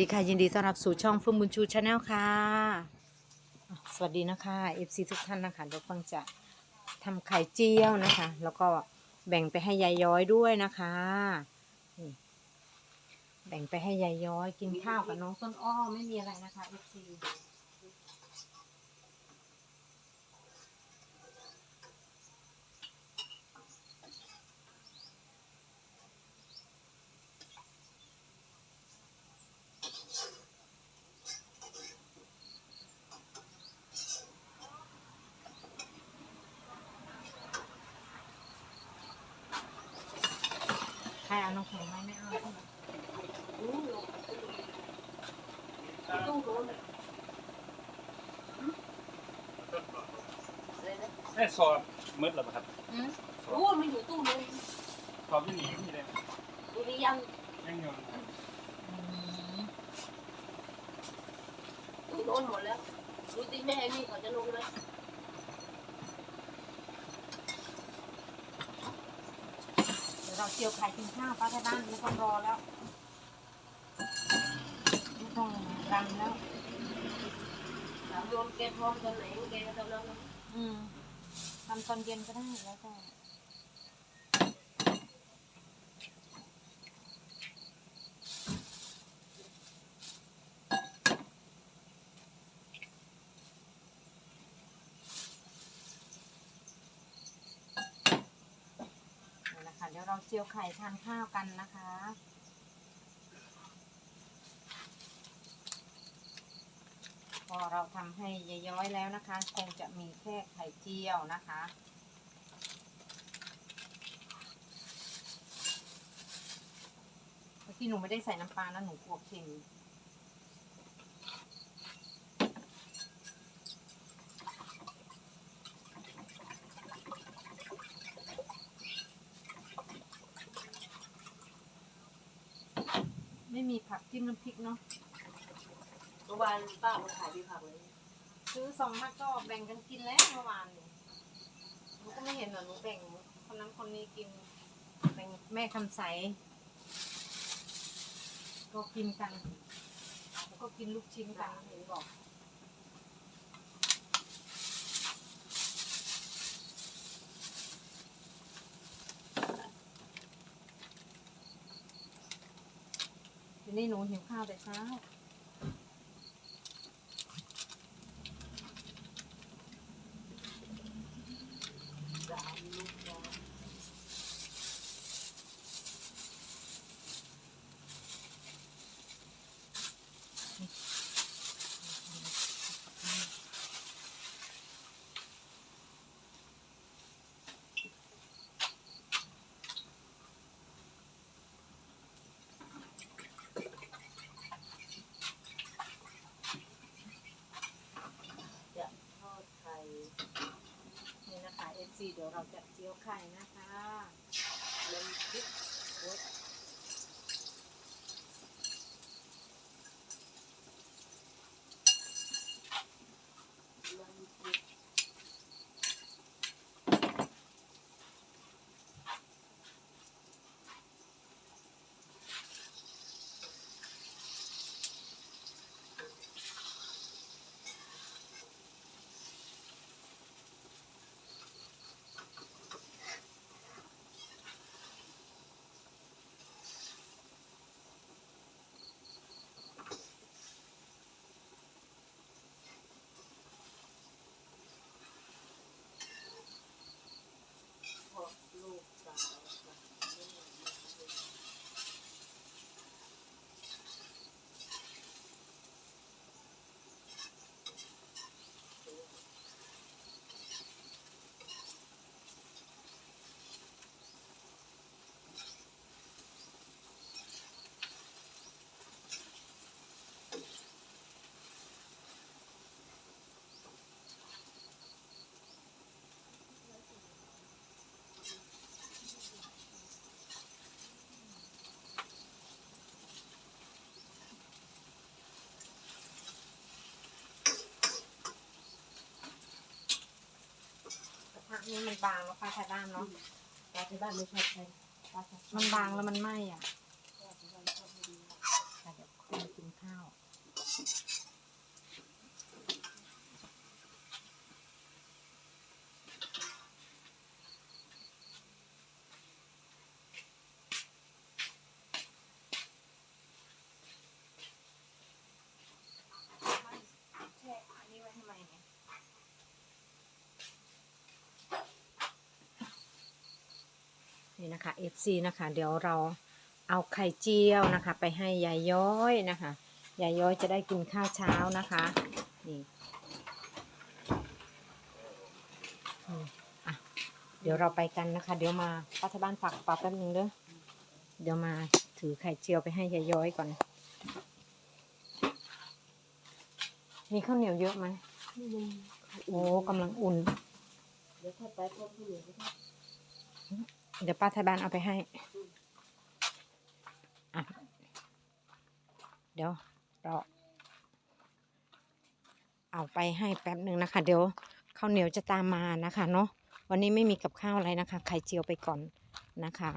ดีค่ะยินดีต้อนรับสู่ช่องเฟื่องบุญชูชาแนลค่ะ สวัสดีนะคะเอฟซีทุกท่านนะคะเดี๋ยวเพิ่งจะทำไข่เจียวนะคะ แล้วก็แบ่งไปให้ยายย้อยด้วยนะคะแบ่งไปให้ยายย้อยกินข้าวกับน้องต้นอ้อไม่มีอะไรนะคะเอฟซี เอาน้องแข็งไหมไม่เอาใช่ไหมตู้โน้นน่ะอะไรนะแม่ซอมืดแล้วครับอืมโอ้มันอยู่ตู้โน้นซอที่หนีที่เลยตู้นี้ยังยังอยู่อืมตู้โน้นหมดแล้วดูสิแม่ให้นี่เขาจะลงไหมเดี๋ย เราเจียวไข่กินข้าวป้าที่บ้านไม่ต้องรอแล้วไม่ต้องรำแล้วถามโยนแกพร้อมตอนไหนแกก็ตอนนั้นอืมทำตอนเย็นก็ได้แล้วแต่นี่แหละค่ะ เดี๋ยวเราเจียวไข่ทานข้าวกันนะคะ พอเราทำให้ย้อยแล้วนะคะ คงจะมีแค่ไข่เจียวนะคะเมื่อกี้หนูไม่ได้ใส่น้ำปลาแล้วหนูกลัวเค็มมีผัก จิ้มน้ำพริกเนาะเมื่อวานป้ามาขายที่ผักเลยซื้อสองมัดก็แบ่งกันกินแล้วเมื่อวานเนี่ยหนูก็ไม่เห็นเหรอหนูแบ่งคนนั้นคนนี้กินแบ่งแม่คำใสก็กินกันแล้วก็กินลูกชิ้นกันเห็นบอก นี่หนูหิวข้าวแต่เช้า สามลูกยา จะทอดไข่นี่นะคะ FC เดี๋ยวเราจะเจียวไข่นะคะน้ำพริกโอ๊ย นี้มันบางแล้วป้าไทยบ้านเนาะป้าที่บ้านไม่ชอบใครป้าชอบมันบางแล้วมันไหม้อะป้าที่บ้านชอบไม่ดีค่ะเดี๋ยวค่อยมากินข้าว นี่นะคะ FC นะคะ เดี๋ยวเราเอาไข่เจียวนะคะ ไปให้ยายย้อยนะคะยายย้อยจะได้กินข้าวเช้านะคะนี่อืมอะเดี๋ยวเราไปกันนะคะ เดี๋ยวมาป้าที่บ้านฝากปาแป๊บนึงเด้อเดี๋ยวมาถือไข่เจียวไปให้ยายย้อยก่อน มีข้าวเหนียวเยอะไหมโอ้กำลังอุ่น เดี๋ยวถ้าไปพบผู้หญิงก็ได้ เดี๋ยวป้าไทยบ้านเอาไปให้ เดี๋ยวเราเอาไปให้แป๊บหนึ่งนะคะ เดี๋ยวข้าวเหนียวจะตามมานะคะเนาะวันนี้ไม่มีกับข้าวอะไรนะคะ ไข่เจียวไปก่อนนะคะ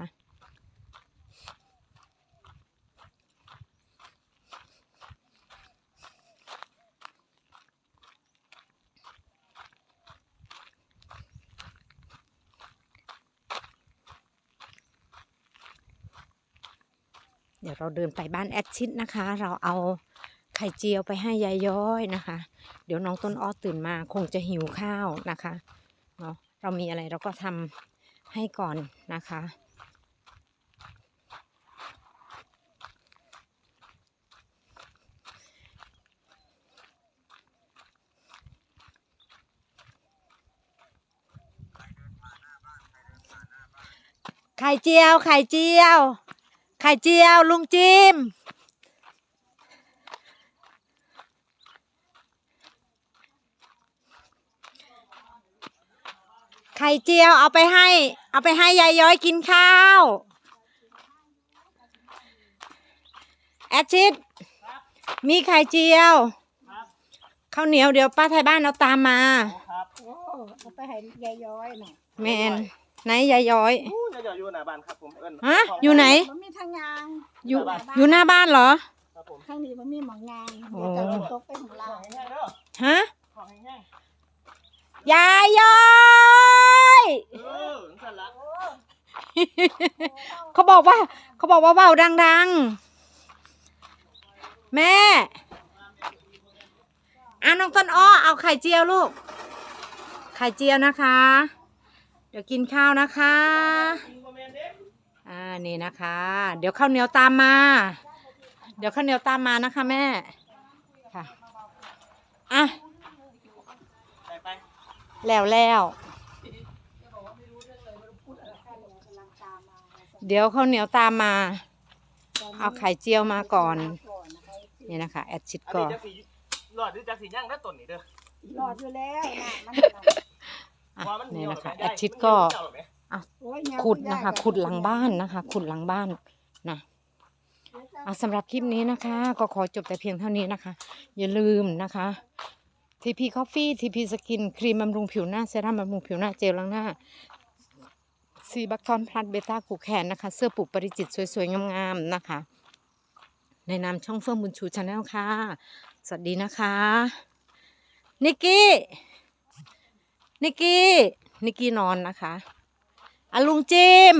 เดี๋ยวเราเดินไปบ้านแอดชิดนะคะ เราเอาไข่เจียวไปให้ยายย้อยนะคะ เดี๋ยวน้องต้นอ้อตื่นมาคงจะหิวข้าวนะคะเนาะเรามีอะไรเราก็ทำให้ก่อนนะคะไข่เจียว ไข่เจียว ไข่เจียวลุงจิมไข่เจียวเอาไปให้ เอาไปให้ยายย้อยกินข้าว แอดชิด มีไข่เจียวข้าวเหนียวเดี๋ยวป้าไทยบ้านเอาตามมาครับโอ้เอาไปให้ยายย้อยหน่อย แมน ไหนยายย้อย อู้ยายอยู่หน้าบ้านครับผมเอิ้นฮะอยู่ไหน มันมีทางยางอยู่ อยู่หน้าบ้านเหรอ ครับผมทางนี้มันมีหมองยางโอ้ เดี๋ยวจะเอาตกไปของเราของแห้งๆเด้อฮะ ของแห้งยายย้อย ๆเออสั่นละเขาบอกว่า เขาบอกว่าเบาดังๆ แม่อาน้องต้นอ้อเอาไข่เจียวลูก ไข่เจียวนะคะ เดี๋ยวกินข้าวนะคะ อ่า นี่นะคะ เดี๋ยวข้าวเหนียวตามมา เดี๋ยวข้าวเหนียวตามมานะคะแม่ ค่ะ อะไปไปแล้วแล้ว เดี๋ยวข้าวเหนียวตามมา เอาไข่เจียวมาก่อน นี่นะคะ แอดชิดอันก็นี้จักสีหลอดหรือจักสีย่างได้ต้นนี่เด้อหลอดอยู่แล้วนะมั นอะว่ามันนี่เหี่ยวนะคะไหมแอดชิดก็เหี่ยวไหมโอ้ยยาวขุดนะคะยาวขุดหลังบ้านนะคะ ขุดหลังบ้านนะอะสำหรับคลิปนี้นะคะ ก็ขอจบแต่เพียงเท่านี้นะคะ อย่าลืมนะคะทีพีคอฟฟี่ทีพีสกิน ครีมบำรุงผิวหน้าเซรั่มบำรุงผิวหน้าเจลล้างหน้าซีบัคทอนพลัสเบต้ากูแคนนะคะ เสื้อปลูกปริจิตสวยๆ งามๆ นะคะ ในนามช่องเฟื่องบุญชูชาแนลค่ะ สวัสดีนะคะ นิกกี้ นิกกี้นิกกี้นอนนะคะอะลุงจิม